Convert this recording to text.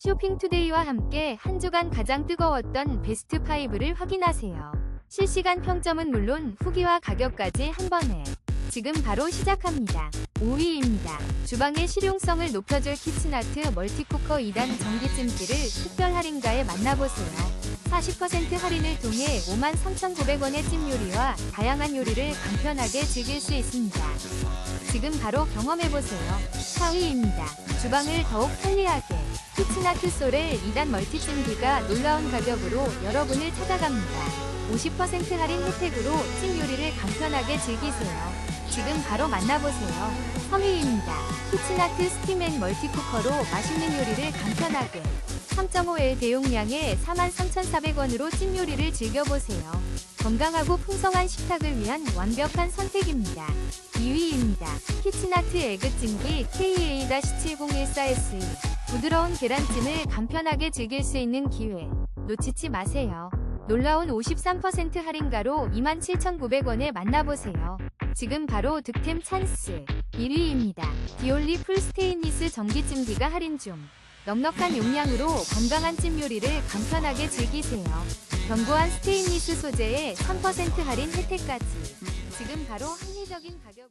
쇼핑투데이와 함께 한 주간 가장 뜨거웠던 베스트 5를 확인하세요. 실시간 평점은 물론 후기와 가격까지 한 번에. 지금 바로 시작합니다. 5위입니다. 주방의 실용성을 높여줄 키친아트 멀티쿠커 2단 전기찜기를 특별 할인가에 만나보세요. 40% 할인을 통해 53,900원의 찜 요리와 다양한 요리를 간편하게 즐길 수 있습니다. 지금 바로 경험해보세요. 4위입니다. 주방을 더욱 편리하게 키친아트 소렐 2단 멀티찜기가 놀라운 가격으로 여러분을 찾아갑니다. 50% 할인 혜택으로 찜 요리를 간편하게 즐기세요. 바로 만나보세요. 3위입니다. 키친아트 스팀앤 멀티쿠커로 맛있는 요리를 간편하게 3.5L 대용량의 43,400원으로 찜 요리를 즐겨보세요. 건강하고 풍성한 식탁을 위한 완벽한 선택입니다. 2위입니다. 키친아트 에그찜기 KA-7014SE 부드러운 계란찜을 간편하게 즐길 수 있는 기회 놓치지 마세요. 놀라운 53% 할인가로 27,900원에 만나보세요. 지금 바로 득템 찬스 1위입니다. 디올리 풀 스테인리스 전기찜기가 할인 중 넉넉한 용량으로 건강한 찜 요리를 간편하게 즐기세요. 견고한 스테인리스 소재에 3% 할인 혜택까지 지금 바로 합리적인 가격